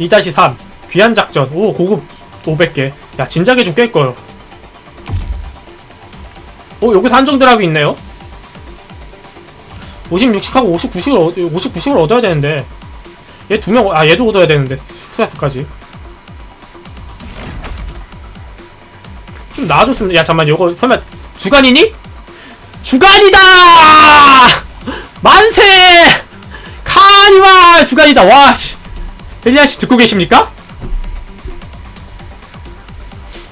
2-3 귀한 작전. 오 고급 500개. 야 진작에 좀 깰걸 오 여기서 한정들하고 있네요? 50, 60하고 59씩을 59씩을 얻어야 되는데. 얘 두 명 아 얘도 얻어야 되는데. 수야스까지. 좀 나아졌으면 야 잠만. 요거 설마 주간이니? 주간이다! 만세! 카니발! 주간이다. 와 씨. 헬리아 씨 듣고 계십니까?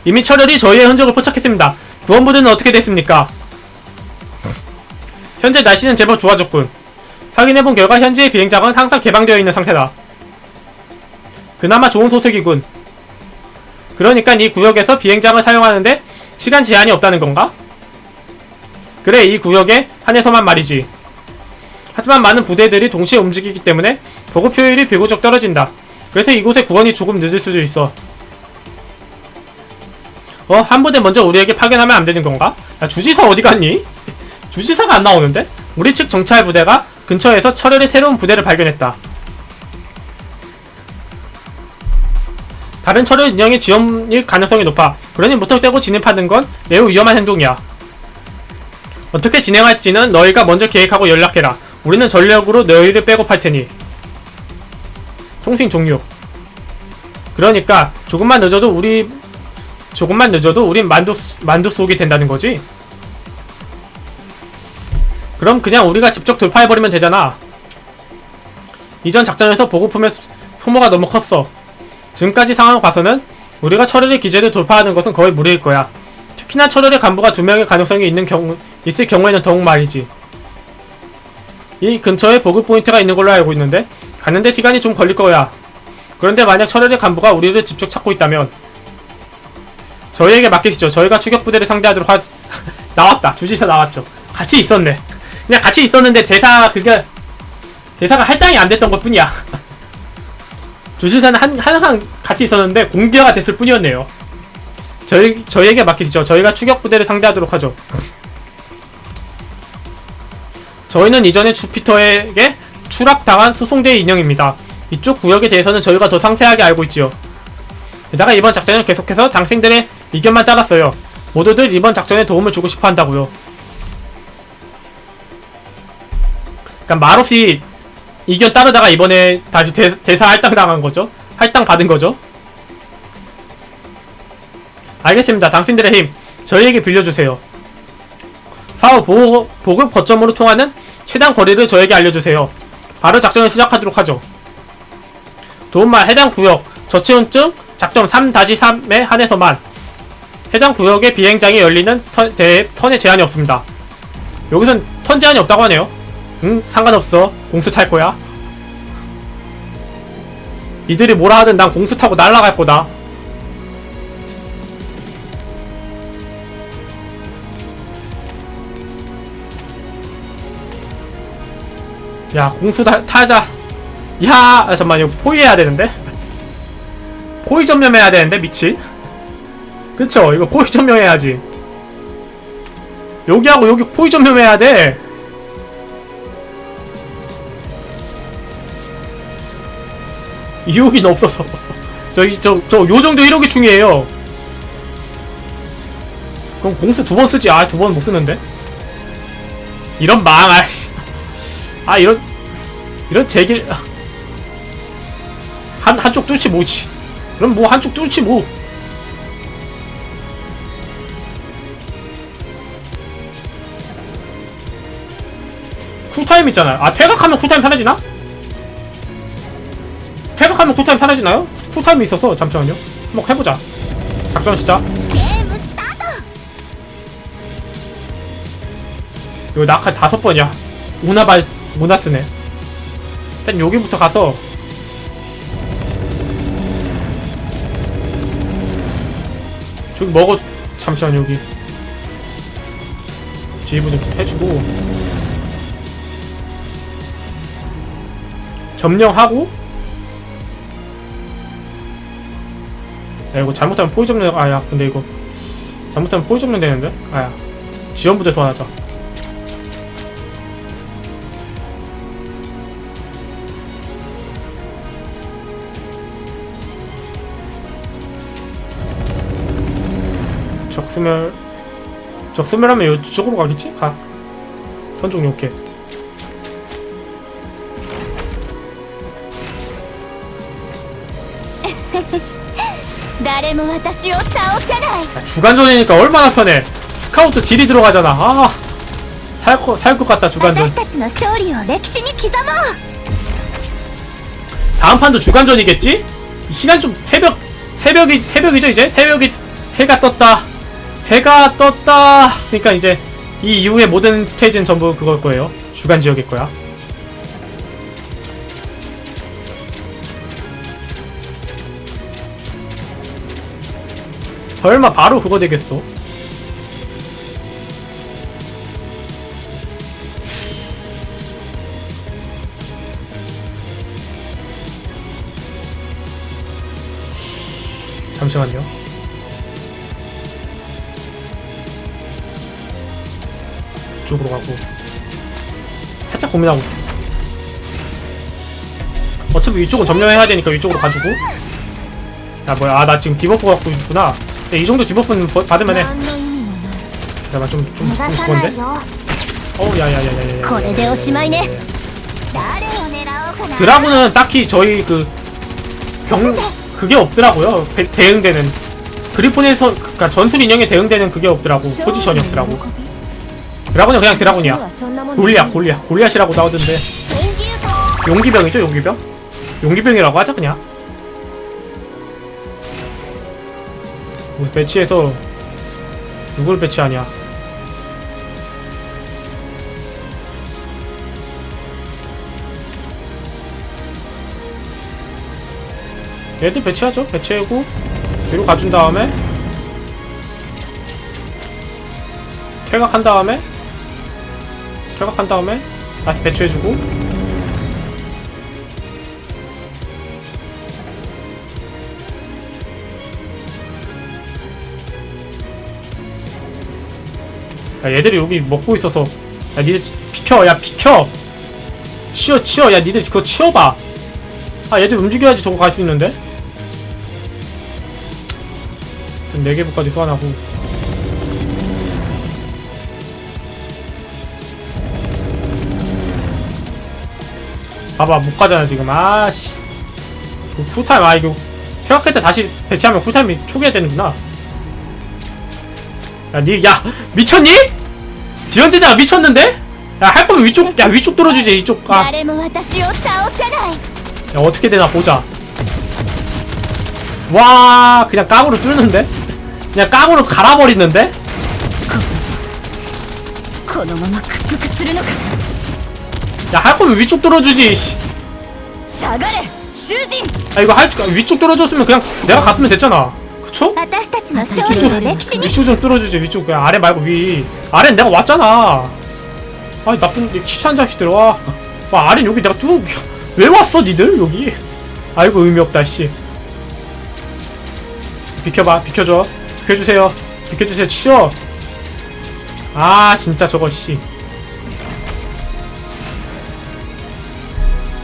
이미 철혈이 저희의 흔적을 포착했습니다. 구원부대는 어떻게 됐습니까? 현재 날씨는 제법 좋아졌군. 확인해본 결과 현재의 비행장은 항상 개방되어 있는 상태다. 그나마 좋은 소식이군. 그러니까 이 구역에서 비행장을 사용하는데 시간 제한이 없다는 건가? 그래, 이 구역에 한해서만 말이지. 하지만 많은 부대들이 동시에 움직이기 때문에 보급 효율이 비교적 떨어진다. 그래서 이곳의 구원이 조금 늦을 수도 있어. 어, 한 부대 먼저 우리에게 파견하면 안 되는 건가? 야, 주지사 어디 갔니? 주지사가 안 나오는데? 우리 측 정찰 부대가 근처에서 철혈의 새로운 부대를 발견했다. 다른 철혈 인형의 지원일 가능성이 높아. 그러니 무턱대고 진입하는 건 매우 위험한 행동이야. 어떻게 진행할지는 너희가 먼저 계획하고 연락해라. 우리는 전력으로 너희를 백업할 테니. 통신 종료. 그러니까 조금만 늦어도 우리 조금만 늦어도 우린 만두 만두 속이 된다는 거지. 그럼 그냥 우리가 직접 돌파해버리면 되잖아. 이전 작전에서 보급품의 소- 소모가 너무 컸어. 지금까지 상황을 봐서는 우리가 철혈의 기재를 돌파하는 것은 거의 무리일 거야. 특히나 철혈의 간부가 두 명의 가능성이 있는 경우 있을 경우에는 더욱 말이지. 이 근처에 보급 포인트가 있는 걸로 알고 있는데 가는데 시간이 좀 걸릴 거야. 그런데 만약 철혈의 간부가 우리를 직접 찾고 있다면 저희에게 맡기시죠. 저희가 추격 부대를 상대하도록 하... 나왔다. 주지사 나왔죠. 같이 있었네. 그냥 같이 있었는데 대사 그게 대사가 할당이 안 됐던 것 뿐이야. 주지사는 한, 항상 같이 있었는데 공개가 됐을 뿐이었네요. 저희 저희에게 맡기시죠. 저희가 추격 부대를 상대하도록 하죠. 저희는 이전에 주피터에게 추락당한 수송대의 인형입니다. 이쪽 구역에 대해서는 저희가 더 상세하게 알고 있지요. 게다가 이번 작전은 계속해서 당신들의 의견만 따랐어요. 모두들 이번 작전에 도움을 주고 싶어 한다고요. 그러니까 말없이 의견 따르다가 이번에 다시 대, 대사 할당 당한 거죠. 할당 받은 거죠. 알겠습니다. 당신들의 힘 저희에게 빌려주세요. 사후 보, 보급 거점으로 통하는 최단 거리를 저에게 알려주세요. 바로 작전을 시작하도록 하죠. 도움말 해당 구역 저체온증 작전 3-3에 한해서만 해당 구역의 비행장이 열리는 턴, 대, 턴에 제한이 없습니다. 여기선 턴 제한이 없다고 하네요. 응, 상관없어. 공수 탈 거야. 이들이 뭐라 하든 난 공수 타고 날아갈 거다. 야, 공수 타, 타자. 야, 아, 잠깐만, 이거 포위해야 되는데? 포위 점령해야 되는데, 미친? 그쵸, 이거 포위 점령해야지. 여기하고 여기 포위 점령해야 돼. 이용이 없어서. 저기, 저, 저, 요 정도 1억이 중이에요. 그럼 공수 두 번 쓰지. 아, 두 번 못 쓰는데? 이런 망, 아, 아 이런 이런 제길 아. 한 한쪽 뚫지 뭐지 그럼 뭐 한쪽 뚫지 뭐. 쿨타임 있잖아요. 아 퇴각하면 쿨타임 사라지나? 퇴각하면 쿨타임 사라지나요? 쿨타임이 있어서 잠시만요. 한번 해보자. 작전 시작. 이거 낙하 다섯 번이야. 오나발 모나스네. 일단 여기부터 가서 저기 먹어. 잠시만 여기. 지휘부 좀 해주고. 점령하고. 야 이거 잘못하면 포위 점령 아야 근데 이거 잘못하면 포위 점령 되는데? 아야. 지원부대 소환하자 적수멸 적수멸하면 이쪽으로 가겠지? 가. 선종 요게. 아, 주간전이니까 얼마나 편해. 스카우트 딜이 들어가잖아. 아 살것 같다 주간전. 다음 판도 주간전이겠지? 시간 좀 새벽 새벽이 새벽이죠 이제? 새벽이 해가 떴다. 해가 떴다. 그러니까 이제 이 이후의 모든 스테이지는 전부 그걸 거예요. 주간 지역일 거야. 설마 바로 그거 되겠어? 잠시만요. 이쪽으로 가고 살짝 고민하고 있어 어차피 이쪽은 점령해야 되니까 이쪽으로 가지고 아 뭐야 아 나 지금 디버프 갖고 있구나 근데 이 정도 디버프는 버, 받으면 해 잠깐만 좀좀 좀, 좀 그건데 어우 야야야야야 드라군은 딱히 저희 그 병, 그게 없더라고요 배, 대응되는 그리폰에서 그니까 전술 인형에 대응되는 그게 없더라고 포지션이 없더라고 드라곤이 그냥 드라곤이야. 골리앗 골리앗. 골리앗이라고 나오던데. 용기병이죠 용기병? 용기병이라고 하자 그냥. 뭐 배치해서 누굴 배치하냐? 얘들 배치하죠. 배치하고 뒤로 가준 다음에 퇴각한 다음에 퇴각한 다음에 다시 배치해주고. 야, 얘들이 여기 먹고 있어서. 야 니들 비켜 야 비켜. 치워 치워. 야 니들 그거 치워봐. 아 얘들 움직여야지 저거 갈 수 있는데? 4개부까지 소환하고 봐봐 못 가잖아 지금 아씨 그 쿨타임 아 이거 폐각할 때 다시 배치하면 쿨타임이 초기화 되는구나 야니야 야, 미쳤니? 지연제자 미쳤는데? 야 할 거면 위쪽 야 위쪽 뚫어주지 이쪽 아 야, 어떻게 되나 보자 와 그냥 깡으로 뚫는데? 그냥 깡으로 갈아버리는데? 야, 할 거면 위쪽 뚫어주지, 씨. 下がれ囚人 아, 이거 할, 위쪽 뚫어줬으면 그냥 내가 갔으면 됐잖아. 그쵸? 私たちの勝利 위쪽, を歴史に 위쪽 좀 뚫어주지, 위쪽. 그냥 아래 말고 위. 아래는 내가 왔잖아. 아니, 나쁜, 키찬 자식들, 와. 와, 아래 여기 내가 뚫어, 왜 왔어, 니들? 여기? 아이고, 의미 없다, 씨. 비켜봐, 비켜줘. 비켜주세요. 비켜주세요, 치워. 아, 진짜 저거, 씨.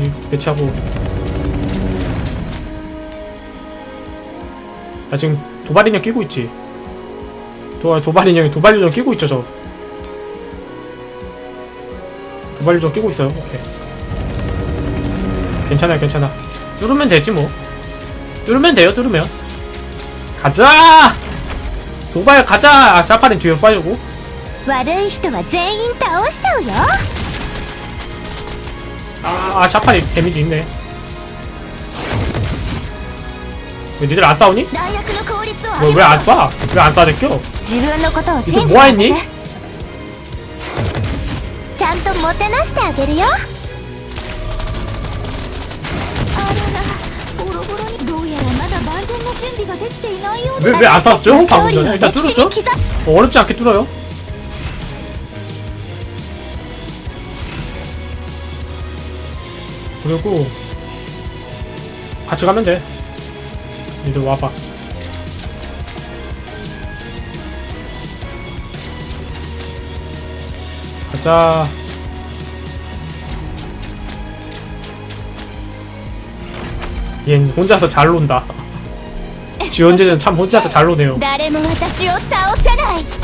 이 배치하고. 나 지금 도발 인형 끼고 있지. 도, 도발 인형이 도발 요정 끼고 있죠 저 도발 요정 끼고 있어요 오케이 괜찮아요 괜찮아 뚫으면 되지 뭐 뚫으면 돼요 뚫으면 가자 도발 가자 아 샤파린 뒤로 빠지고 悪い人は全員倒しちゃうよ 아, 아 샤파린 데미지 있네 왜 니들 안 싸우니? 弾薬の効率を上 뭐, げ 왜 안 쏴? 왜 안 쏴대껴? 自分のことをいつ信じてあげも前にてちゃんともてなしてあげるよあららボロボロにどうやらまだ万全な準備ができていないよう 왜 왜 안 쐈죠? 勝 방금 利を 전에 歴 일단 史に 뚫었죠? 刻む 어, 어렵지 않게 뚫어요 그리고 같이 가면 돼 니들 와봐 가자 얜 혼자서 잘 논다 지원제는 참 혼자서 잘 노네요 誰も私を倒せない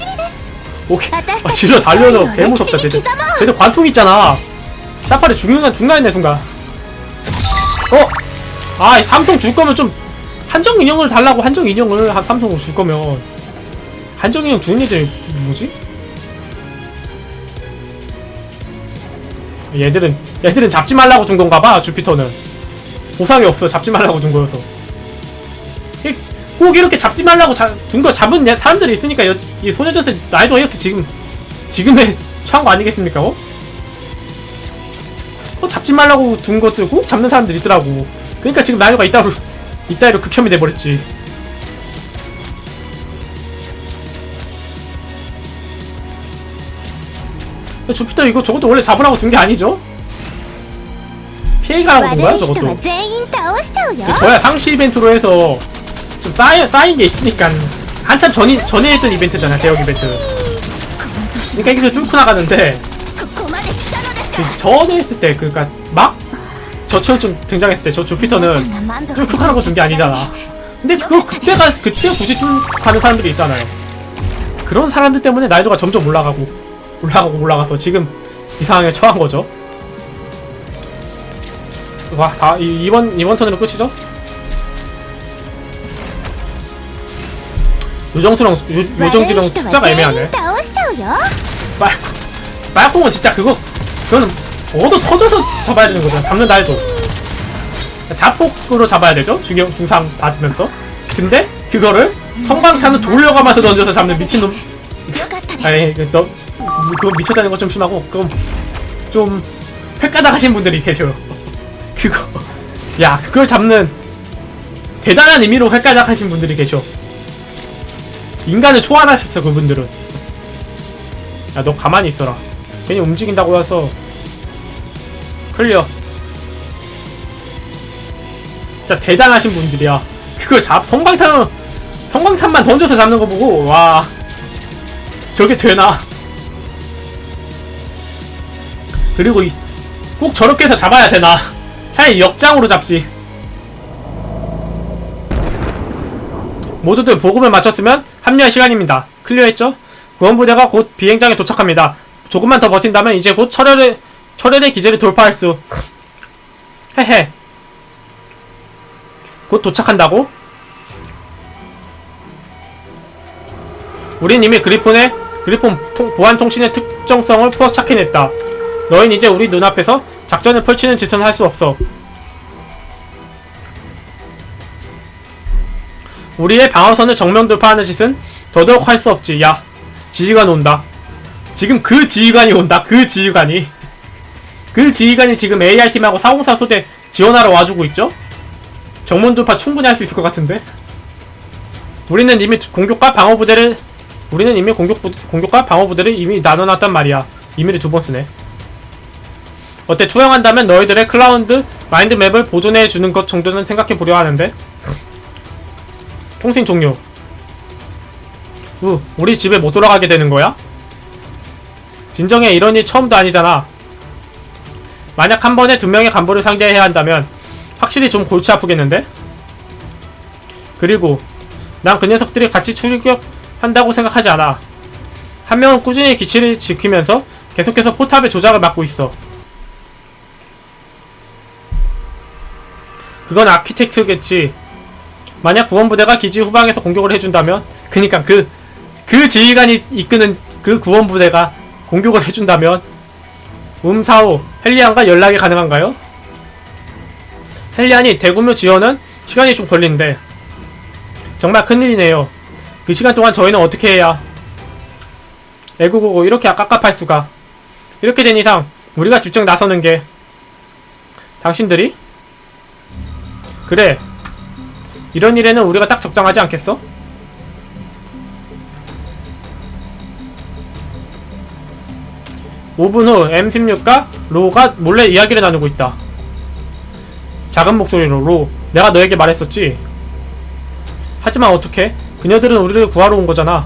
오케이. 아 질러 달려서 개 무섭다 쟤들. 쟤들 관통 있잖아. 샤파리 중요한 중간에 순간. 어? 아이 삼성 줄 거면 좀 한정 인형을 달라고 한정 인형을 한 삼성으로 줄 거면. 한정 인형 주는 애들 뭐지? 얘들은 얘들은 잡지 말라고 준 건가 봐 주피터는. 보상이 없어. 잡지 말라고 준 거여서 혹 이렇게 잡지 말라고 준 거 잡은 사람들이 있으니까 여, 이 소녀전세 나이도 이렇게 지금 지금에 처한 거 아니겠습니까? 어? 어 잡지 말라고 둔 것들 꼭 잡는 사람들이 있더라고. 그러니까 지금 나이도가 이따로 이따위로 극혐이 돼버렸지. 주피터 이거 저것도 원래 잡으라고 준 게 아니죠? 피해가라고 둔 거야 저것도. 그 저야 상시 이벤트로 해서 좀 쌓여, 쌓인 게 있으니까. 한참 전이, 전에 했던 이벤트잖아 대역 이벤트. 그러니까 이게 뚫고 나가는데. 그 전에 했을 때 그니까 막 저철 좀 등장했을 때 저 주피터는 뚫고 하는 거준게 아니잖아. 근데 그거 그때가 그때 굳이 뚫고 하는 사람들이 있잖아요. 그런 사람들 때문에 난이도가 점점 올라가고 올라가고 올라가서 지금 이 상황에 처한 거죠. 와 다 이번 이번 턴으로 끝이죠? 요정수랑 수- 요, 요정지랑 숫자가 애매하네. 倒しちゃうよ 빨 빨콩은 진짜 그거 그거는 얻어 터져서 잡아야 되는 거잖아. 잡는다 해도 자폭으로 잡아야 되죠. 중형 중상 받으면서. 근데 그거를 성광탄을 돌려가면서 던져서 잡는 미친놈. よかったです 아니 그, 너 그거 미쳤다는 건 좀 심하고 그럼 좀 획가닥하신 분들이 계셔요. 그거 야 그걸 잡는 대단한 의미로 획가닥하신 분들이 계셔. 인간을 초월하셨어 그분들은. 야 너 가만히 있어라. 괜히 움직인다고 해서 클리어. 진짜 대단하신 분들이야. 그걸 잡 성광탄 성광탄만 던져서 잡는 거 보고 와 저게 되나? 그리고 이, 꼭 저렇게 해서 잡아야 되나? 차라리 역장으로 잡지. 모두들 보급을 마쳤으면 합류할 시간입니다. 클리어했죠? 구원부대가 곧 비행장에 도착합니다. 조금만 더 버틴다면 이제 곧 철혈의 철혈의 기제를 돌파할 수. 헤헤. 곧 도착한다고? 우린 이미 그리폰의 그리폰 통- 보안 통신의 특정성을 포착해냈다. 너흰 이제 우리 눈앞에서 작전을 펼치는 짓은 할 수 없어. 우리의 방어선을 정면 돌파하는 짓은 더더욱 할 수 없지. 야, 지휘관 온다. 지금 그 지휘관이 온다. 그 지휘관이. 그 지휘관이 지금 AR팀하고 404 소대 지원하러 와주고 있죠? 정면 돌파 충분히 할 수 있을 것 같은데? 우리는 이미 공격과 방어 부대를 우리는 이미 공격 부, 공격과 방어 부대를 이미 나눠놨단 말이야. 이미를 두 번 쓰네. 어때 투영한다면 너희들의 클라우드 마인드맵을 보존해 주는 것 정도는 생각해 보려 하는데 통신 종료 우 우리 집에 못 돌아가게 되는 거야? 진정해 이런 일 처음도 아니잖아 만약 한 번에 두 명의 간부를 상대해야 한다면 확실히 좀 골치 아프겠는데? 그리고 난 그 녀석들이 같이 출격한다고 생각하지 않아 한 명은 꾸준히 기치를 지키면서 계속해서 포탑의 조작을 맡고 있어 그건 아키텍트겠지. 만약 구원부대가 기지 후방에서 공격을 해준다면, 그니까 그, 그 지휘관이 이끄는 그 구원부대가 공격을 해준다면, 음사오, 헬리안과 연락이 가능한가요? 헬리안이 대구묘 지원은 시간이 좀 걸리는데, 정말 큰일이네요. 그 시간 동안 저희는 어떻게 해야, 애구고고 이렇게 깝깝할 수가. 이렇게 된 이상, 우리가 직접 나서는 게, 당신들이? 그래. 이런 일에는 우리가 딱 적당하지 않겠어? (5분) 후 M16과 로가 몰래 이야기를 나누고 있다. 작은 목소리로 로 내가 너에게 말했었지. 하지만 어떻게 그녀들은 우리를 구하러 온 거잖아.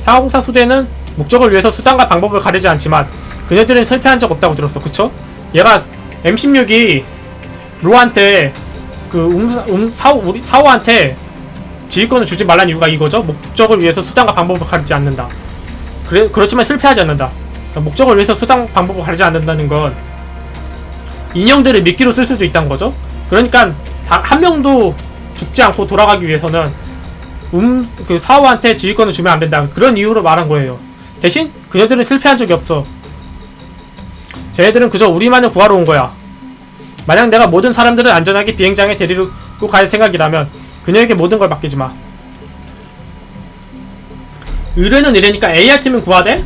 사공사 수대는 목적을 위해서 수단과 방법을 가리지 않지만 그녀들은 실패한 적 없다고 들었어. 그쵸? 얘가 M16이 로한테 그 음, 음, 사오, 우리 사오한테 지휘권을 주지 말란 이유가 이거죠. 목적을 위해서 수단과 방법을 가리지 않는다. 그래, 그렇지만 실패하지 않는다. 그러니까 목적을 위해서 수단, 방법을 가리지 않는다는 건 인형들을 미끼로 쓸 수도 있다는 거죠. 그러니까 다, 한 명도 죽지 않고 돌아가기 위해서는 음, 그 사오한테 지휘권을 주면 안 된다. 그런 이유로 말한 거예요. 대신 그녀들은 실패한 적이 없어. 쟤네들은 그저 우리만을 구하러 온 거야. 만약 내가 모든 사람들을 안전하게 비행장에 데리고 갈 생각이라면 그녀에게 모든 걸 맡기지 마. 의뢰는 이래니까 AR팀은 구하되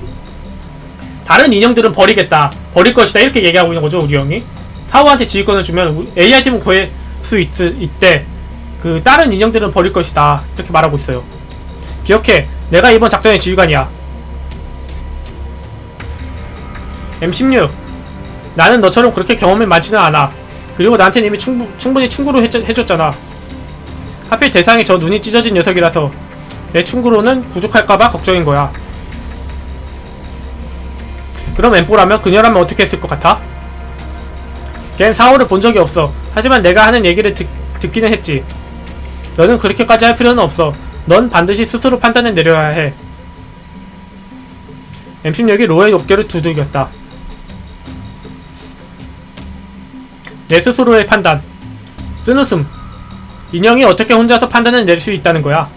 다른 인형들은 버리겠다. 버릴 것이다. 이렇게 얘기하고 있는 거죠, 우리 형이. 사우한테 지휘권을 주면 AR팀은 구할 수 있, 있대. 그 다른 인형들은 버릴 것이다. 이렇게 말하고 있어요. 기억해. 내가 이번 작전의 지휘관이야. M16. 나는 너처럼 그렇게 경험이 많지는 않아. 그리고 나한테는 이미 충분, 충분히 충고를 해줬, 해줬 잖아. 하필 대상이 저 눈이 찢어진 녀석이라서 내 충고로는 부족할까봐 걱정인 거야. 그럼 엠뽀라면 그녀라면 어떻게 했을 것 같아? 걘 사오를 본 적이 없어. 하지만 내가 하는 얘기를 듣, 듣기는 했지. 너는 그렇게까지 할 필요는 없어. 넌 반드시 스스로 판단을 내려야 해. M16이 로의 어깨를 두들겼다. 내 스스로의 판단. 쓴웃음. 인형이 어떻게 혼자서 판단을 낼 수 있다는 거야.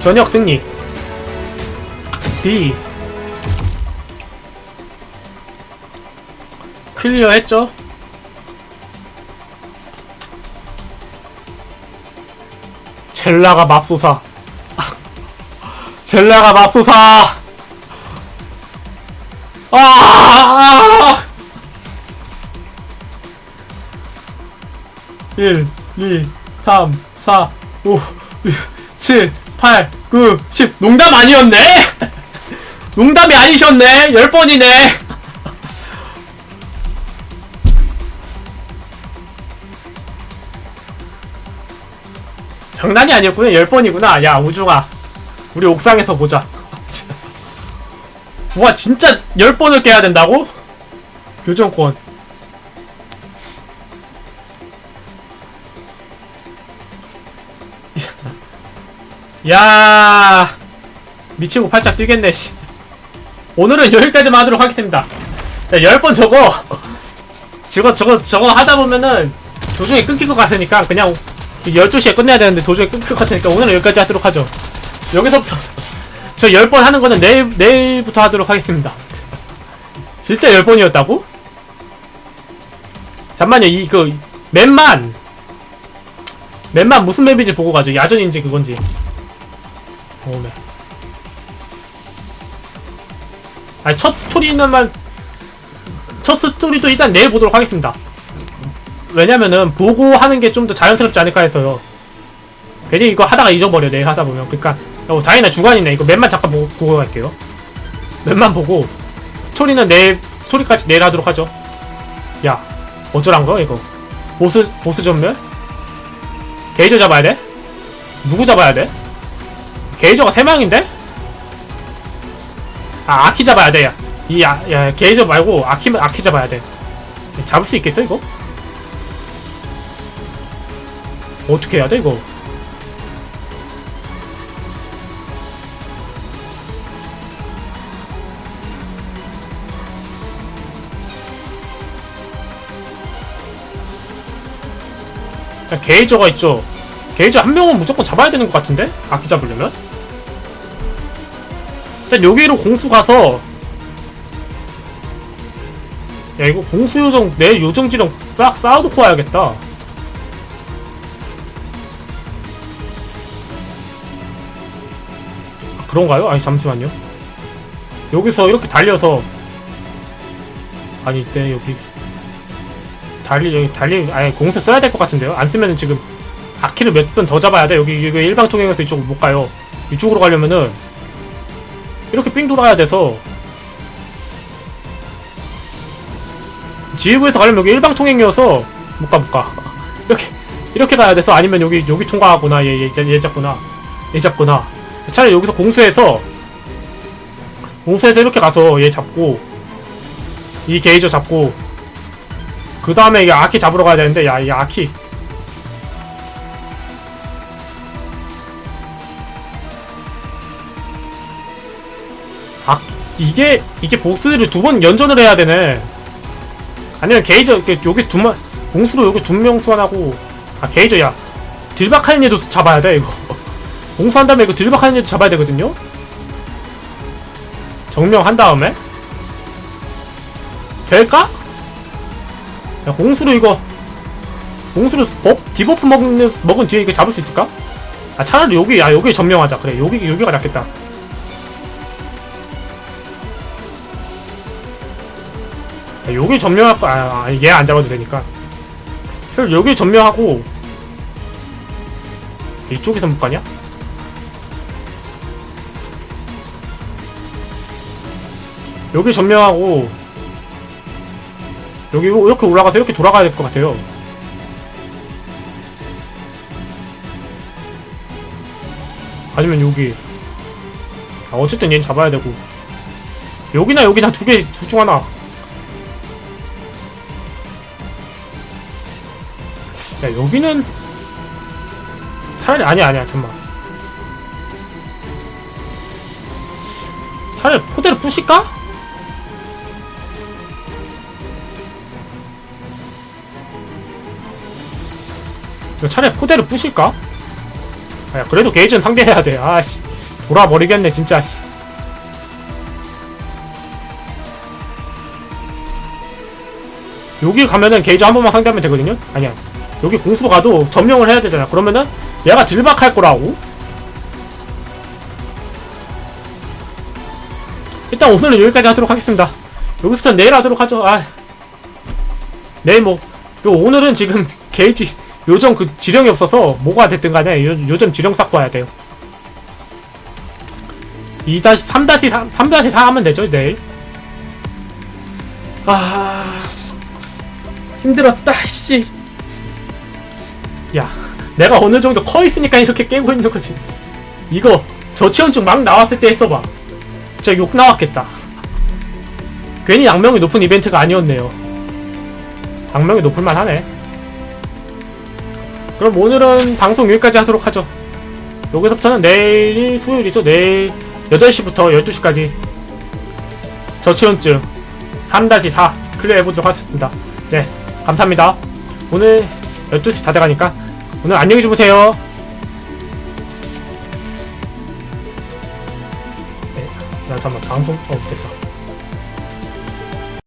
저녁 승리. B. 클리어 했죠? 젤라가 맙소사. 젤라가 맙소사! 아! 1, 2, 3, 4, 5, 6, 7, 8, 9, 10. 농담 아니었네? 농담이 아니셨네? 10번이네? 장난이 아니었구나. 10번이구나. 야, 우중아. 우리 옥상에서 보자. 와 진짜 10번을 깨야 된다고? 교정권 야 미치고 팔짝 뛰겠네 씨. 오늘은 여기까지만 하도록 하겠습니다 자, 10번 저거 저거 저거 저거 하다 보면은 도중에 끊길 것 같으니까 그냥 12시에 끝내야 되는데 도중에 끊길 것 같으니까 오늘은 여기까지 하도록 하죠 여기서부터 저 10번 하는 거는 내일, 내일부터 하도록 하겠습니다. 진짜 10번이었다고? 잠만요, 이, 그, 맵만. 맵만 무슨 맵인지 보고 가죠. 야전인지 그건지. 오, 네. 아니, 첫 스토리는만, 첫 스토리도 일단 내일 보도록 하겠습니다. 왜냐면은, 보고 하는 게 좀 더 자연스럽지 않을까 해서요. 괜히 이거 하다가 잊어버려, 내일 하다 보면. 그니까, 어, 다행이다, 주간이네. 이거 맵만 잠깐 보고, 보고 갈게요. 맵만 보고, 스토리는 내일 스토리까지 내일 하도록 하죠 야 어쩌란 거야 이거 보스 보스 전멸 게이저 잡아야 돼 누구 잡아야 돼 게이저가 세 명인데 아 아키 잡아야 돼 야 이 아, 야, 게이저 말고 아키 아키 잡아야 돼 잡을 수 있겠어 이거 어떻게 해야 돼 이거 야, 게이저가 있죠. 게이저 한 명은 무조건 잡아야 되는 것 같은데? 아키 잡으려면? 일단 여기로 공수 가서 야 이거 공수 요정 내 요정지랑 싹 쌓아놓고 와야겠다 아, 그런가요? 아니 잠시만요 여기서 이렇게 달려서 아니 이때 여기 달리 여기 달리 아예 공수 써야 될 것 같은데요. 안 쓰면은 지금 아키를 몇 번 더 잡아야 돼. 여기 여기 일방 통행해서 이쪽으로 못 가요. 이쪽으로 가려면은 이렇게 삥 돌아야 돼서 지휘부에서 가려면 여기 일방 통행이어서 못 가 못 가. 이렇게 이렇게 가야 돼서 아니면 여기 여기 통과하구나 얘 얘 얘 잡구나 얘 잡구나. 차라리 여기서 공수해서 공수해서 이렇게 가서 얘 잡고 이 게이저 잡고 그 다음에 이게 아키 잡으러 가야 되는데 야 이 아키 이게 이게 보스를 두 번 연전을 해야 되네. 아니면 게이저 여기 두만 공수로 여기 두명 소환하고. 아 게이저야. 들박하는 애도 잡아야 돼 이거. 공수한 다음에 이거 들박하는 애도 잡아야 되거든요? 정명한 다음에? 될까? 야, 공수로 이거 공수로 법 디버프 먹는 먹은 뒤에 이거 잡을 수 있을까? 아 차라리 여기 야 여기 점령하자. 그래 여기 여기가 낫겠다. 여기 점령할 거 아, 얘 안 잡아도 되니까. 실 여기 점령하고 이쪽에서 못 가냐? 여기 점령하고 여기 이렇게 올라가서 이렇게 돌아가야 될 것 같아요. 아니면 여기. 아, 어쨌든 얘는 잡아야 되고. 여기나 여기나 두 개, 둘 중 하나. 야, 여기는. 차라리, 아니야, 아니야, 잠만. 차라리 포대를 부실까? 이거 차라리 포대를 부실까? 아, 야, 그래도 게이지는 상대해야 돼. 아씨. 돌아버리겠네, 진짜, 씨. 여기 가면은 게이지 한 번만 상대하면 되거든요? 아니야. 여기 공수로 가도 점령을 해야 되잖아. 그러면은 얘가 딜박할 거라고. 일단 오늘은 여기까지 하도록 하겠습니다. 여기서 내일 하도록 하죠. 아. 내일 뭐, 요 오늘은 지금 게이지 요즘 그 지령이 없어서 뭐가 됐든 간에 요, 요즘 지령 쌓고 와야 돼요 2 3-3 3-4 하면 되죠 내일 아 힘들었다 씨 야, 내가 어느 정도 커 있으니까 이렇게 깨고 있는 거지. 이거 저체온증 막 나왔을 때 했어봐. 진짜 욕 나왔겠다. 괜히 양명이 높은 이벤트가 아니었네요. 양명이 높을만 하네. 그럼 오늘은 방송 여기까지 하도록 하죠. 여기서부터는 내일이 수요일이죠. 내일 8시부터 12시까지 저체온증 3-4 클리어 해보도록 하겠습니다. 네, 감사합니다. 오늘 12시 다 돼가니까 오늘 안녕히 주무세요. 네, 나 잠깐만 방송 어 됐다.